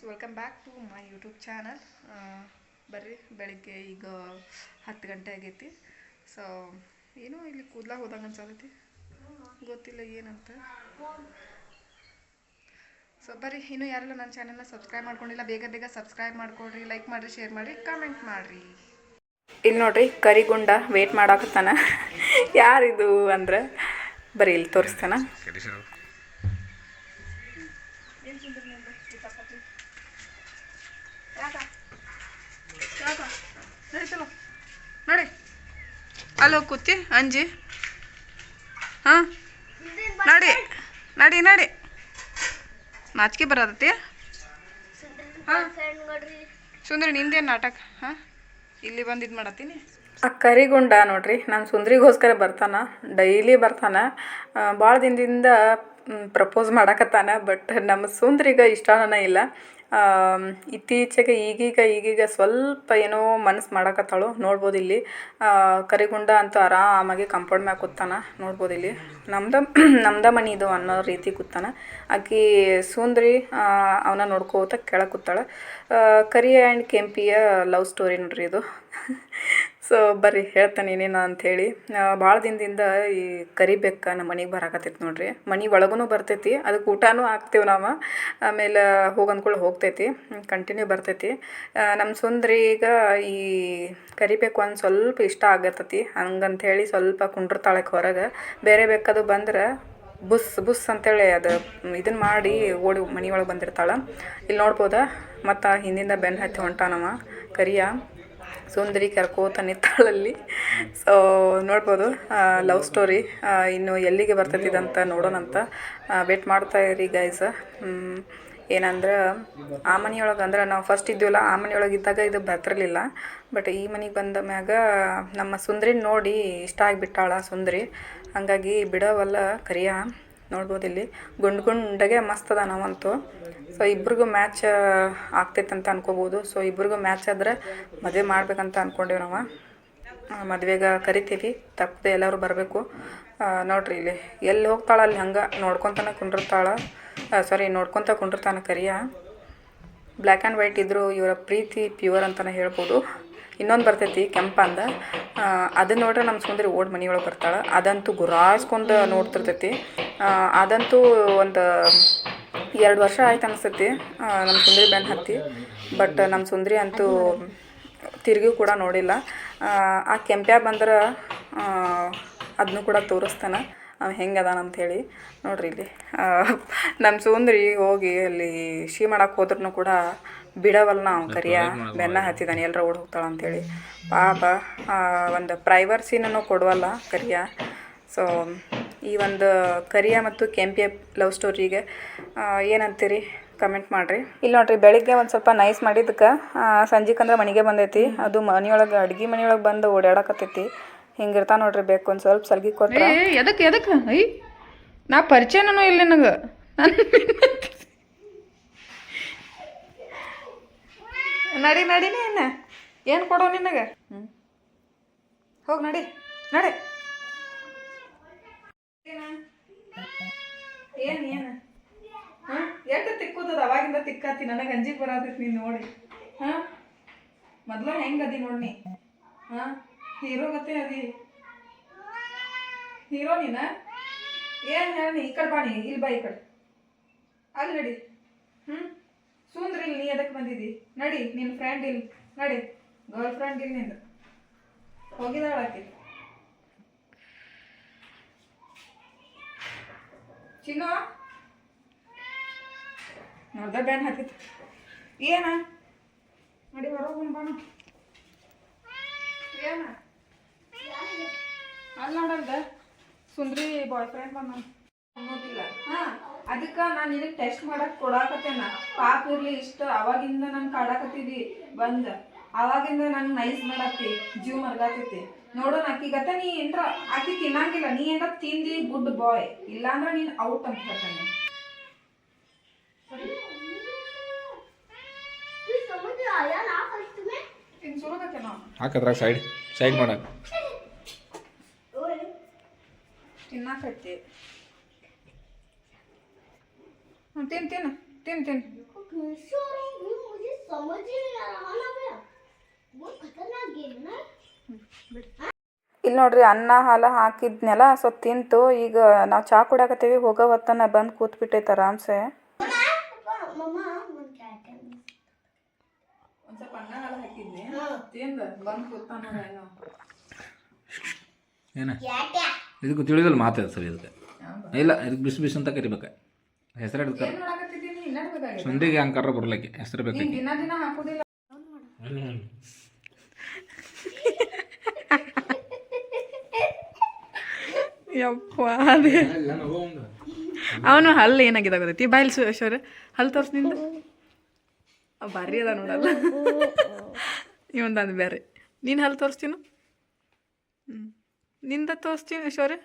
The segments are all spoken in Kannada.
Friends welcome back to my YouTube channel ಬರ್ರಿ ಬೆಳಿಗ್ಗೆ ಈಗ ಹತ್ತು ಗಂಟೆ ಆಗೈತಿ. ಸೊ ಏನೋ ಇಲ್ಲಿ ಕೂದಲ ಹೋದಂಗೆ ಅನ್ಸತೈತಿ. ಗೊತ್ತಿಲ್ಲ ಏನಂತ. ಸೊ ಬರ್ರಿ ಇನ್ನೂ ಯಾರೆಲ್ಲ ನನ್ನ ಚಾನಲ್ನ ಸಬ್ಸ್ಕ್ರೈಬ್ ಮಾಡ್ಕೊಂಡಿಲ್ಲ ಬೇಗ ಬೇಗ ಸಬ್ಸ್ಕ್ರೈಬ್ ಮಾಡ್ಕೊಡ್ರಿ ಲೈಕ್ ಮಾಡಿರಿ ಶೇರ್ ಮಾಡಿರಿ ಕಾಮೆಂಟ್ ಮಾಡಿರಿ. ಇಲ್ಲಿ ನೋಡ್ರಿ ಕರಿಗುಂಡ ವೇಟ್ ಮಾಡಾಕತ್ತಾನ. ಯಾರಿದು ಅಂದ್ರೆ? ಬರೀ ಇಲ್ಲಿ ತೋರಿಸ್ತಾನ. ಅಲ್ಲೋ ಕೂತಿ, ಅಂಜಿ. ಹಾಂ? ನಡಿ ನಡಿ ನಡಿ. ನಾಚಿಕೆ ಬರೋದತಿ ಹಾಂ? ಸುಂದ್ರಿ, ನಿಂದೇನು ನಾಟಕ? ಹಾಂ? ಇಲ್ಲಿ ಬಂದು ಇದು ಮಾಡತ್ತೀನಿ. ಆ ಕರಿಗುಂಡ ನೋಡ್ರಿ, ನಾನು ಸುಂದ್ರಿಗೋಸ್ಕರ ಬರ್ತಾನ, ಡೈಲಿ ಬರ್ತಾನ. ಭಾಳ ದಿನದಿಂದ ಪ್ರಪೋಸ್ ಮಾಡಕತ್ತಾನ, ಬಟ್ ನಮ್ಮ ಸುಂದ್ರಿಗೆ ಇಷ್ಟ ಇಲ್ಲ. ಇತ್ತೀಚೆಗೆ ಈಗೀಗ ಈಗೀಗ ಸ್ವಲ್ಪ ಏನೋ ಮನಸ್ಸು ಮಾಡಾಕತ್ತಾಳು. ನೋಡ್ಬೋದು ಇಲ್ಲಿ. ಕರಿಗುಂಡ ಅಂತೂ ಆರಾಮಾಗಿ ಕಂಪೌಂಡ್ ಮ್ಯಾಗ ಕೂತಾನ. ನೋಡ್ಬೋದು ಇಲ್ಲಿ. ನಮ್ದ ನಮ್ದ ಮನಿ ಇದು ಅನ್ನೋ ರೀತಿ ಕೂತಾನ. ಆಕಿ ಸುಂದ್ರಿ ಅವನ ನೋಡ್ಕೋತ ಕೆಳಗೆ ಕೂತಾಳೆ. ಕರಿ ಆ್ಯಂಡ್ ಕೆಂಪಿಯ ಲವ್ ಸ್ಟೋರಿ ನೋಡ್ರಿ ಇದು. ಸೊ ಬರ್ರಿ ಹೇಳ್ತಾನೆ ಏನೇನು ಅಂಥೇಳಿ. ಭಾಳ ದಿನದಿಂದ ಈ ಕರಿಬೇಕ ನಮ್ಮ ಮನೆಗೆ ಬರಾಕತ್ತೈತಿ ನೋಡ್ರಿ. ಮನೆ ಒಳಗೂ ಬರ್ತೈತಿ ಅದಕ್ಕೆ ಊಟನೂ ಹಾಕ್ತೇವೆ ನಾವು. ಆಮೇಲೆ ಹೋಗಿ ಅಂದ್ಕೊಳ್ಳಿ ಹೋಗ್ತೈತಿ ಕಂಟಿನ್ಯೂ ಬರ್ತೈತಿ. ನಮ್ಮ ಸುಂದ್ರಿ ಈಗ ಈ ಕರಿಬೇಕು ಒಂದು ಸ್ವಲ್ಪ ಇಷ್ಟ ಆಗತ್ತತಿ ಹಂಗಂಥೇಳಿ ಸ್ವಲ್ಪ ಕುಂಡ್ರತಾಳಕ್ಕೆ ಹೊರಗೆ. ಬೇರೆ ಬೇಕದು ಬಂದ್ರೆ ಬುಸ್ ಬುಸ್ ಅಂತೇಳಿ ಅದು ಇದನ್ನು ಮಾಡಿ ಓಡಿ ಮನೆಯೊಳಗೆ ಬಂದಿರ್ತಾಳೆ. ಇಲ್ಲಿ ನೋಡ್ಬೋದ, ಮತ್ತು ಹಿಂದಿಂದ ಬೆನ್ನು ಹತ್ತಿ ಹೊಂಟಾನವ ಕರಿಯ. ಸುಂದರಿ ಕರ್ಕೋತ ನಿಂತಾಳಲ್ಲಿ. ಸೊ ನೋಡ್ಬೋದು ಲವ್ ಸ್ಟೋರಿ ಇನ್ನು ಎಲ್ಲಿಗೆ ಬರ್ತೈತಿದಂತ ನೋಡೋಣಂತ ವೇಟ್ ಮಾಡ್ತಾ ಇರಿ ಗೈಸ ಏನಂದ್ರೆ, ಆ ಮನೆಯೊಳಗೆ ಅಂದ್ರೆ ನಾವು ಫಸ್ಟ್ ಇದ್ದೀವಲ್ಲ ಆ ಮನೆಯೊಳಗೆ ಇದ್ದಾಗ ಇದು ಬರ್ತಿರಲಿಲ್ಲ. ಬಟ್ ಈ ಮನೆಗೆ ಬಂದ ಮ್ಯಾಗ ನಮ್ಮ ಸುಂದ್ರಿನ ನೋಡಿ ಇಷ್ಟ ಆಗಿಬಿಟ್ಟಾಳ ಸುಂದರಿ. ಹಂಗಾಗಿ ಬಿಡವಲ್ಲ ಕರಿಯ. ನೋಡ್ಬೋದು ಇಲ್ಲಿ. ಗುಂಡು ಗುಂಡಗೆ ಮಸ್ತ್ ನಾವಂತೂ ಸೊ ಇಬ್ರಿಗೂ ಮ್ಯಾಚ್ ಆಗ್ತೈತೆ ಅಂತ ಅನ್ಕೋಬೋದು. ಸೊ ಇಬ್ರಿಗೂ ಮ್ಯಾಚ್ ಆದ್ರೆ ಮದುವೆ ಮಾಡ್ಬೇಕಂತ ಅನ್ಕೊಂಡೇವಿ ನಾವು. ಮದುವೆಗೆ ಕರಿತೀವಿ. ತಪ್ಪದೆ ಎಲ್ಲರೂ ಬರಬೇಕು. ನೋಡ್ರಿ ಇಲ್ಲಿ. ಎಲ್ಲಿ ಹೋಗ್ತಾಳೆ, ಅಲ್ಲಿ ಹಂಗೆ ನೋಡ್ಕೊತಾನೆ ಕುಂಡಿರ್ತಾಳೆ. ಸಾರಿ ನೋಡ್ಕೊತ ಕುಂಡಿರ್ತಾನ ಕರಿಯ. ಬ್ಲ್ಯಾಕ್ ಆ್ಯಂಡ್ ವೈಟ್ ಇದ್ದರೂ ಇವರ ಪ್ರೀತಿ ಪ್ಯೂರ್ ಅಂತಲೇ ಹೇಳ್ಬೋದು. ಇನ್ನೊಂದು ಬರ್ತೈತಿ ಕೆಂಪಂದ ಅದನ್ನ ನೋಡ್ರೆ ನಮ್ಮ ಸುಂದರಿ ಓಡ್ ಮನೆಯೊಳಗೆ ಬರ್ತಾಳೆ. ಅದಂತೂ ಗುರಾಯಿಸ್ಕೊಂಡು ನೋಡ್ತಿರ್ತೈತಿ. ಅದಂತೂ ಒಂದು ಎರಡು ವರ್ಷ ಆಯ್ತು ಅನಿಸ್ತೈತಿ. ನಮ್ಮ ಸುಂದರಿ ಬೆನ್ನು ಹತ್ತಿ. ಬಟ್ ನಮ್ಮ ಸುಂದರಿ ಅಂತೂ ತಿರುಗಿ ಕೂಡ ನೋಡಿಲ್ಲ. ಆ, ಕೆಂಪ್ಯಾ ಬಂದ್ರೆ ಅದನ್ನು ಕೂಡ ತೋರಿಸ್ತಾನೆ. ಅವ ಹೆಂಗೆ ಅದಾನ ಹೇಳಿ ನೋಡ್ರಿ ಇಲ್ಲಿ. ನಮ್ಮ ಸುಂದ್ರಿ ಹೋಗಿ ಅಲ್ಲಿ ಶೀ ಮಾಡಕ್ಕೆ ಹೋದ್ರೂ ಕೂಡ ಬಿಡವಲ್ಲ ನಾವು ಕರಿಯ. ಬೆನ್ನ ಹತ್ತಿದಾನೆ ಎಲ್ಲರ ಓಡ್ ಹೋಗ್ತಾಳ ಹೇಳಿ ಪಾಪ ಆ, ಒಂದು ಪ್ರೈವರ್ಸಿನೂ ಕೊಡವಲ್ಲ ಕರಿಯ. ಸೊ ಈ ಒಂದು ಕರಿಯ ಮತ್ತು ಕೆಂಪಿಯ ಲವ್ ಸ್ಟೋರಿಗೆ ಏನಂತೀರಿ? ಕಮೆಂಟ್ ಮಾಡಿರಿ. ಇಲ್ಲಿ ನೋಡ್ರಿ ಬೆಳಿಗ್ಗೆ ಒಂದು ಸ್ವಲ್ಪ ನೈಸ್ ಮಾಡಿದ್ದಕ್ಕೆ ಸಂಜೆಗೆ ಅಂದ್ರೆ ಮನೆಗೆ ಬಂದೈತಿ. ಅದು ಮನೆಯೊಳಗೆ ಅಡುಗೆ ಮನೆಯೊಳಗೆ ಬಂದು ಓಡಾಡಕತ್ತೈತಿ ಹಿಂಗಿರ್ತಾ ನೋಡ್ರಿ ಬೇಕು ಒಂದು ಸ್ವಲ್ಪ ಸಲ್ಗಿ ಕೊಟ್ಟರೆ ಏ ಎದಕ್ಕೆ ಎದಕ್ಕೆ ಐ ನಾ ಪರಿಚಯನೂ ಇಲ್ಲ ನನಗೆ ನಡಿ ನಡಿನೇ ಇನ್ನ. ಏನು ಕೊಡೋ ನಿನಗೆ? ಹ್ಞೂ ಹೋಗಿ ನಡಿ ನಡಿ. ಏನು? ಏನು ಹಾಂ? ಎಷ್ಟು ತಿಕ್ಕುತ್ತದ? ಅವಾಗಿಂದ ತಿಕ್ಕಾತಿ. ನನಗೆ ಅಂಜಿಗೆ ಬರತೈತಿ ನೀನು ನೋಡಿ. ಹಾಂ? ಮೊದ್ಲು ಹೆಂಗೆ ಅದಿ ನೋಡಿ ನೀ? ಹಾಂ? ಹೀರೋ ಗತೆ ಅದಿ. ಹೀರೋ ನೀನ? ಏನು ಹೇಳಿ ಈ ಕಡೆ ಬಾಣಿ ಇಲ್ಲಿ ಬಾ ಈ ಕಡೆ. ಅಲ್ಲಿ ನಡಿ. ಸುಂದ್ರಿ ಇಲ್ಲಿ ನೀ ಎದಕ್ಕೆ ಬಂದಿದ್ದಿ ನಡಿ ನಿನ್ನ ಫ್ರೆಂಡ್ ಇಲ್ಲಿ. ನಡಿ ಗರ್ಲ್ ಫ್ರೆಂಡ್ ಇಲ್ಲಿ ನಿಂದು ಹೋಗಿದಾಳ ಆಕಿ. ಚಿನ್ನು? ನೋಡ್ದ ಬ್ಯಾನ್ ಹಾಕಿತ್ತು ಏನ? ನಡಿ, ಹೊರಗೆ ಬಾಣ ಏನ? ಅಲ್ಲ ನೋಡಲ್ದ ಸುಂದ್ರಿ ಬಾಯ್ ಫ್ರೆಂಡ್ ಬಂದ ಅನ್ನೋದಿಲ್ಲ ಹಾ. ಅದಕ್ಕ ನಾನು ನಿನಗೆ ಟೆಸ್ಟ್ ಮಾಡಕ್ಕೆ ಕೊಡಾಕತ್ತೇನ. ಪಾಪ ಇರ್ಲಿ ಇಷ್ಟ ಅವಾಗಿಂದ ನಾನು ಕಾಡಾಕತ್ತಿದಿ ಬಂದ. ಅವಾಗಿಂದ ನಂಗೆ ನೈಸ್ ಮಾಡತ್ತಿ ಜೀವ ಮರ್ಗಾತೈತಿ ನೋಡೋಣ ಆಕಿ ಗತ ನೀ ಏನ್ರ ಆಕಿ ತಿನ್ನಂಗಿಲ್ಲ. ನೀ ಏನ್ರ ತಿಂದಿ ಗುಡ್ ಬಾಯ್ ಇಲ್ಲಾಂದ್ರ ನೀನು ಔಟ್ ಅಂತ ಹೇಳ್ತಾನೆ. ಹಾಕದ್ರಾಗ ಸೈಡ್ ಸೈಡ್ ಮಾಡಕ್ಕೆ ತಿನ್ನಾಕತ್ತಿ. ಹ್ಞೂ ತಿನ್ ತಿನ್ನು ತಿನ್ ತಿನ್ कैसे हो रहा हूँ मुझे समझ ही नहीं आ रहा ना भैया बहुत खतरनाक गेम है ना ಇಲ್ಲಿ ನೋಡ್ರಿ ಅನ್ನ ಹಾಲು ಹಾಕಿದ್ನೆಲ್ಲ ಸ್ವಲ್ಪ ತಿಂತು ಈಗ ನಾವು ಚಾ ಕುಡಿಯಾಕತ್ತೀವಿ ಹೋಗೋ ಹೊತ್ತನ ಬಂದು ಕೂತ್ಬಿಟ್ಟೈತೆ ಆರಾಮ್ಸೆ मम्मा मन क्या है ಒಂದು ಸ್ವಲ್ಪ ಅನ್ನ ಹಾಲು ಹಾಕಿದ್ನಿ ತಿಂದ ಬಂದು ಕೂತಾನ ಏನೋ ಏನ क्या क्या ಇದಕ್ಕೆ ತಿಳಿದಲ್ಲ ಮಾತಾಡ ಸರಿ ಇದಕ್ಕೆ ಇಲ್ಲ ಇದಕ್ಕೆ ಬಿಸಿ ಬಿಸಿ ಅಂತ ಕರಿಬೇಕು ಹೆಸರು ಇನ್ನಡ್ಬೇಕಾಗಿದೆ ಸುಂದಿಗೆ ಹಂಗೆ ಕರ್ರ ಬರ್ಲಿಕ್ಕೆ ಹೆಸರು ನೀನ್ ದಿನ ದಿನ ಹಾಕುದಿಲ್ಲ. ಯಪ್ಪ ಅದೇ. ಅವನು ಹಲ್ಲು ಏನಾಗಿದೆ ಗೊತ್ತೈತಿ ಬಾಯಲ್ ಸುರೇಶ್ವರ ಹಲ್ಲು ತೋರ್ಸ್ ನಿಂದು. ಅವ್ ಭಾರಿ ಅದ ನೋಡಲ್ಲ. ಇವಂದು ಬೇರೆ ನೀನು ಹಲ್ಲು ತೋರಿಸ್ತೀನು? ಹ್ಞೂ ನಿಂದ ತೋರಿಸ್ತೀನಿ ಶೋರೆ.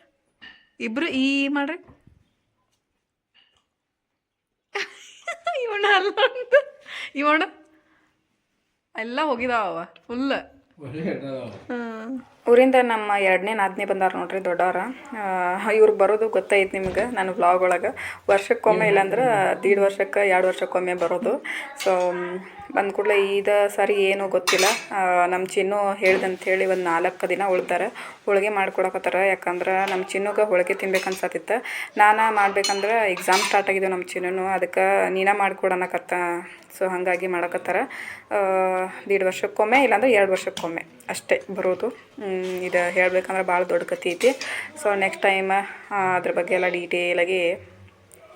ಇಬ್ರು ಈ ಮಾಡ್ರಿ. ಇವಣ್ಣ ಅಲ್ಲ ಅಂತ. ಇವಣ ಎಲ್ಲ ಹೋಗಿದಾವ ಫುಲ್ ಊರಿಂದ ನಮ್ಮ ಎರಡನೇ ನಾದನೇ ಬಂದಾರ ನೋಡ್ರಿ ದೊಡ್ಡವ್ರ. ಇವ್ರಿಗೆ ಬರೋದು ಗೊತ್ತೈತೆ ನಿಮ್ಗೆ ನನ್ನ ವ್ಲಾಗ್ ಒಳಗೆ. ವರ್ಷಕ್ಕೊಮ್ಮೆ ಇಲ್ಲಾಂದ್ರೆ ದೀಡ್ ವರ್ಷಕ್ಕೆ ಎರಡು ವರ್ಷಕ್ಕೊಮ್ಮೆ ಬರೋದು. ಸೊ ಬಂದ ಕೂಡಲೇ ಈದ ಸರಿ ಏನೂ ಗೊತ್ತಿಲ್ಲ. ನಮ್ಮ ಚಿನ್ನು ಹೇಳ್ದಂಥೇಳಿ ಒಂದು ನಾಲ್ಕು ದಿನ ಉಳ್ತಾರೆ ಹೋಳಿಗೆ ಮಾಡ್ಕೊಡಕತ್ತಾರ. ಯಾಕಂದ್ರೆ ನಮ್ಮ ಚಿನ್ನುಗೆ ಹೋಳಿಗೆ ತಿನ್ಬೇಕು ಅನ್ಸತ್ತಿತ್ತು. ನಾನು ಮಾಡ್ಬೇಕಂದ್ರೆ ಎಕ್ಸಾಮ್ ಸ್ಟಾರ್ಟ್ ಆಗಿದ್ದೆವು ನಮ್ಮ ಚಿನ್ನು ಅದಕ್ಕೆ ನೀನ ಮಾಡ್ಕೊಡೋಣಕತ್ತ ಸೊ ಹಾಗಾಗಿ ಮಾಡಕತ್ತಾರ. ದೀಡ್ ವರ್ಷಕ್ಕೊಮ್ಮೆ ಇಲ್ಲಾಂದ್ರೆ ಎರಡು ವರ್ಷಕ್ಕೊಮ್ಮೆ. ಅಷ್ಟೇ ಬರೋದು. ಇದು ಹೇಳಬೇಕಂದ್ರೆ ಭಾಳ ದೊಡ್ಡ ಕತೆ ಐತಿ. ಸೊ ನೆಕ್ಸ್ಟ್ ಟೈಮ್ ಅದ್ರ ಬಗ್ಗೆ ಎಲ್ಲ ಡೀಟೇಲಾಗಿ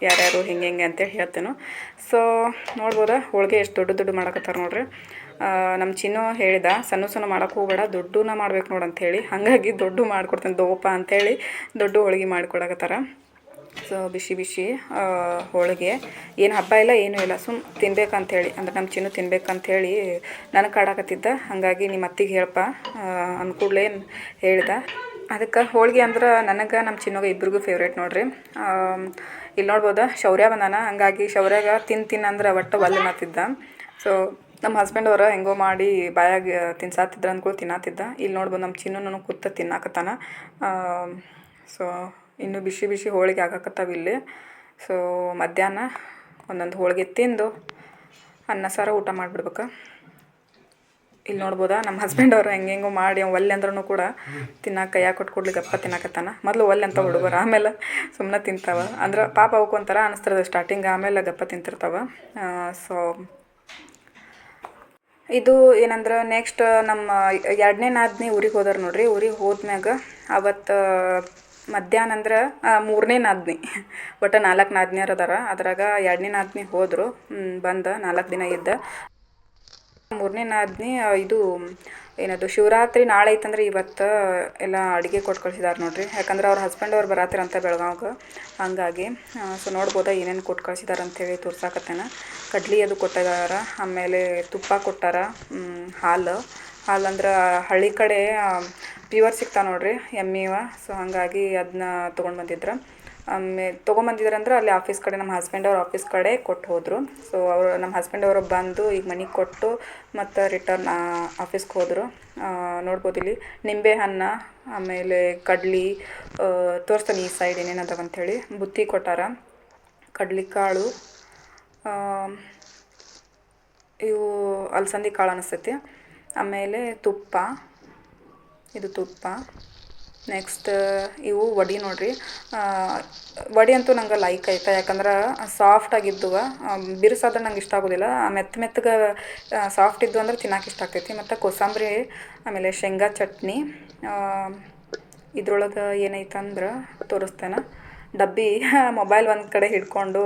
ಯಾರ್ಯಾರು ಹಿಂಗೆ ಹಿಂಗೆ ಅಂತೇಳಿ ಹೇಳ್ತೇನೆ. ಸೊ ನೋಡ್ಬೋದಾ, ಹೋಳಿಗೆ ಎಷ್ಟು ದೊಡ್ಡ ದೊಡ್ಡ ಮಾಡಕತ್ತಾರ ನೋಡ್ರಿ. ನಮ್ಮ ಚಿನ್ನು ಹೇಳಿದ, ಸಣ್ಣ ಸಣ್ಣ ಮಾಡೋಕೆ ಹೋಗ್ಬೇಡ, ದೊಡ್ಡನ ಮಾಡ್ಬೇಕು ನೋಡು ಹೇಳಿ. ಹಾಗಾಗಿ ದೊಡ್ಡ ಮಾಡ್ಕೊಡ್ತೇನೆ, ದೋಪ ಅಂತೇಳಿ ದೊಡ್ಡ ಹೋಳಿಗೆ ಮಾಡಿಕೊಡಕತ್ತಾರ. ಸೊ ಬಿಸಿ ಬಿಸಿ ಹೋಳಿಗೆ. ಏನು ಹಬ್ಬ ಇಲ್ಲ, ಏನೂ ಇಲ್ಲ. ಸುಮ್ ತಿನ್ಬೇಕಂಥೇಳಿ ಅಂದ್ರೆ ನಮ್ಮ ಚಿನ್ನು ತಿನ್ಬೇಕಂಥೇಳಿ ನನಗೆ ಕಾಡಾಕತ್ತಿದ್ದ. ಹಾಗಾಗಿ ನಿಮ್ಮ ಅತ್ತಿಗೆ ಹೇಳಪ್ಪ ಅಂದ್ಕೂಡ್ಲೇ ಹೇಳ್ದ. ಅದಕ್ಕೆ ಹೋಳಿಗೆ ಅಂದ್ರೆ ನನಗೆ, ನಮ್ಮ ಚಿನ್ನೋಗ ಇಬ್ರಿಗೂ ಫೇವ್ರೇಟ್ ನೋಡ್ರಿ. ಇಲ್ಲಿ ನೋಡ್ಬೋದಾ, ಶೌರ್ಯ ಬಂದಾನ. ಹಂಗಾಗಿ ಶೌರ್ಯಾಗ ತಿನ್ ತಿನ್ ಅಂದ್ರೆ ಒಟ್ಟು ಒಲ್ಲೆ ಮಾತಿದ್ದ ಸೊ ನಮ್ಮ ಹಸ್ಬೆಂಡ್ ಅವರು ಹೆಂಗೋ ಮಾಡಿ ಬಾಯಾಗ ತಿನ್ಸಾತಿದ್ರ ಅಂದ್ಕೊಂಡು ತಿನ್ನಾತಿದ್ದ. ಇಲ್ಲಿ ನೋಡ್ಬೋದು ನಮ್ಮ ಚಿನ್ನು ಕೂತ ತಿನ್ನಾಕತ್ತಾನ. ಸೊ ಇನ್ನು ಬಿಸಿ ಬಿಸಿ ಹೋಳಿಗೆ ಆಗಕತ್ತಾವ ಇಲ್ಲಿ. ಸೊ ಮಧ್ಯಾಹ್ನ ಒಂದೊಂದು ಹೋಳಿಗೆ ತಿಂದು ಅನ್ನ, ಸಾರ, ಊಟ ಮಾಡಿಬಿಡ್ಬೇಕು. ಇಲ್ಲಿ ನೋಡ್ಬೋದಾ? ನಮ್ಮ ಹಸ್ಬೆಂಡ್ ಅವರು ಹೆಂಗೆ ಮಾಡಿ ಒಲ್ಲೆ ಅಂದ್ರೂ ಕೂಡ ತಿನ್ನಕ್ಕೆ ಕೈಯಾಗ ಕೊಟ್ಟು ಕೊಡ್ಲಿ ಗಪ್ಪ ತಿನ್ನಕತ್ತಾನ? ಮೊದಲು ಒಲ್ಲೆ ಅಂತ ಹುಡುಗರು, ಆಮೇಲೆ ಸುಮ್ಮನೆ ತಿಂತಾವ. ಅಂದ್ರೆ ಪಾಪ ಅವಕ್ಕೆ ಒಂಥರ ಅನಿಸ್ತದೆ ಸ್ಟಾರ್ಟಿಂಗ್ ಆಮೇಲೆ ಗಪ್ಪ ತಿಂತಿರ್ತಾವ. ಸೊ ಇದು ಏನಂದ್ರೆ ನೆಕ್ಸ್ಟ್ ನಮ್ಮ ಎರಡನೇ ನಾದ್ನಿ ಊರಿಗೆ ಹೋದರು ನೋಡ್ರಿ. ಊರಿಗೆ ಹೋದ್ಮ್ಯಾಗ ಅವತ್ತು ಮಧ್ಯಾಹ್ನ ಅಂದ್ರೆ ಮೂರನೇ ನಾದ್ನಿ. ಒಟ್ಟು ನಾಲ್ಕು ನಾದ್ನಿಯರು ಅದಾರ. ಅದ್ರಾಗ ಎರಡನೇ ನಾದ್ನಿ ಹೋದರು. ಬಂದ ನಾಲ್ಕು ದಿನ ಇದ್ದ. ಮೂರನೇ ನಾದ್ನಿ ಇದು, ಏನದು, ಶಿವರಾತ್ರಿ ನಾಳೆ ಐತಂದ್ರೆ ಇವತ್ತು ಎಲ್ಲ ಅಡುಗೆ ಕೊಟ್ಟು ಕಳ್ಸಿದಾರೆ ನೋಡ್ರಿ. ಯಾಕಂದ್ರೆ ಅವ್ರ ಹಸ್ಬೆಂಡ್ ಅವ್ರು ಬರತ್ತಿರಂತ ಬೆಳಗಾವ್ಗೆ. ಹಂಗಾಗಿ ಸೊ ನೋಡ್ಬೋದಾ ಏನೇನು ಕೊಟ್ಟು ಕಳ್ಸಿದಾರೆ ಅಂತೇಳಿ ತೋರ್ಸಾಕತ್ತೇನೆ. ಕಡ್ಲಿ ಅದು ಕೊಟ್ಟಿದಾರ. ಆಮೇಲೆ ತುಪ್ಪ ಕೊಟ್ಟಾರ. ಹಾಲು ಹಾಲು. ಅಂದ್ರೆ ಹಳ್ಳಿ ಕಡೆ ಪ್ಯೂರ್ ಸಿಗ್ತಾವೆ ನೋಡ್ರಿ ಎಮ್ಮಿವ ಸೊ ಹಾಗಾಗಿ ಅದನ್ನ ತೊಗೊಂಡು ಬಂದಿದ್ರು. ಆಮೇಲೆ ತೊಗೊಂಬಂದಿದ್ರು ಅಂದ್ರೆ ಅಲ್ಲಿ ಆಫೀಸ್ ಕಡೆ ನಮ್ಮ ಹಸ್ಬೆಂಡ್ ಅವ್ರ ಆಫೀಸ್ ಕಡೆ ಕೊಟ್ಟು ಹೋದರು. ಸೊ ಅವರು ನಮ್ಮ ಹಸ್ಬೆಂಡ್ ಅವರು ಬಂದು ಈಗ ಮನೆಗೆ ಕೊಟ್ಟು ಮತ್ತು ರಿಟರ್ನ್ ಆಫೀಸ್ಗೆ ಹೋದರು. ನೋಡ್ಬೋದು ಇಲ್ಲಿ ನಿಂಬೆ ಹಣ್ಣ, ಆಮೇಲೆ ಕಡ್ಲಿ ತೋರಿಸ್ತಾನೆ ಈ ಸೈಡ್ ಏನೇನು ಅದಾವ ಅಂಥೇಳಿ ಬುತ್ತಿ ಕೊಟ್ಟಾರ. ಕಡ್ಲಿ ಕಾಳು ಇವು ಅಲಸಂದಿ ಕಾಳು ಅನಿಸ್ತೈತಿ. ಆಮೇಲೆ ತುಪ್ಪ. ಇದು ತುಪ್ಪ. ನೆಕ್ಸ್ಟ್ ಇವು ವಡಿ ನೋಡ್ರಿ. ವಡಿ ಅಂತೂ ನಂಗೆ ಲೈಕ್ ಐತೆ. ಯಾಕಂದ್ರೆ ಸಾಫ್ಟ್ ಆಗಿದ್ದುವ. ಬಿರುಸಾದ್ರೆ ನಂಗೆ ಇಷ್ಟ ಆಗೋದಿಲ್ಲ. ಮೆತ್ತ ಮೆತ್ತಗೆ ಸಾಫ್ಟ್ ಇದ್ದು ಅಂದ್ರೆ ತಿನ್ನಕ್ಕೆ ಇಷ್ಟ ಆಗ್ತೈತಿ. ಮತ್ತು ಕೋಸಂಬರಿ, ಆಮೇಲೆ ಶೇಂಗಾ ಚಟ್ನಿ ಇದ್ರೊಳಗೆ ಏನೈತಂದ್ರೆ ತೋರಿಸ್ತೇನೆ. ಡಬ್ಬಿ ಮೊಬೈಲ್ ಒಂದು ಕಡೆ ಹಿಡ್ಕೊಂಡು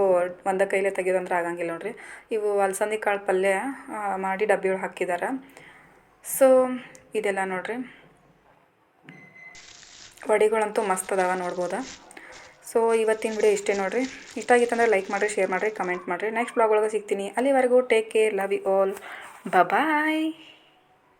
ಒಂದ ಕೈಲೇ ತೆಗಿಯೋದಂದ್ರೆ ಆಗಂಗಿಲ್ಲ ನೋಡ್ರಿ. ಇವು ಅಲಸಂದಿ ಕಾಳು ಪಲ್ಯ ಮಾಡಿ ಡಬ್ಬಿ ಒಳಗೆ ಹಾಕಿದ್ದಾರೆ ಸೊ ಇದೆಲ್ಲ ನೋಡ್ರಿ. ವಡಿಗಳಂತೂ ಮಸ್ತ್ ಅದಾವ, ನೋಡ್ಬೋದು? ಸೊ ಇವತ್ತಿನ ವಿಡಿಯೋ ಇಷ್ಟೇ ನೋಡಿರಿ. ಇಷ್ಟ ಆಗಿತ್ತಂದ್ರೆ ಲೈಕ್ ಮಾಡಿರಿ ಶೇರ್ ಮಾಡಿರಿ ಕಮೆಂಟ್ ಮಾಡಿರಿ. ನೆಕ್ಸ್ಟ್ ಬ್ಲಾಗ್ ಒಳಗೆ ಸಿಗ್ತೀನಿ. ಅಲ್ಲಿವರೆಗೂ take care love you all bye